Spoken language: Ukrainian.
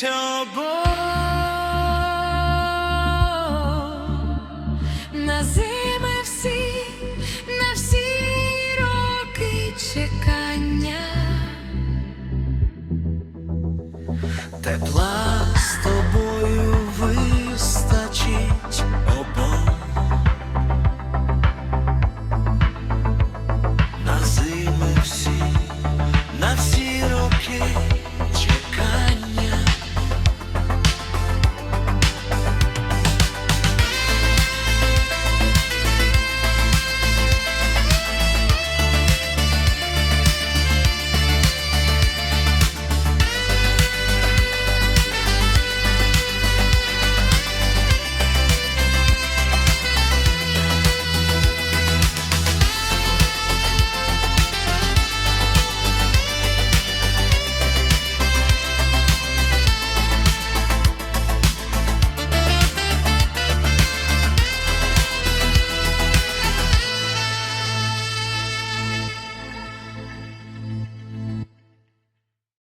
тобою на зими, всі, на всі роки чекання, тепла з тобою.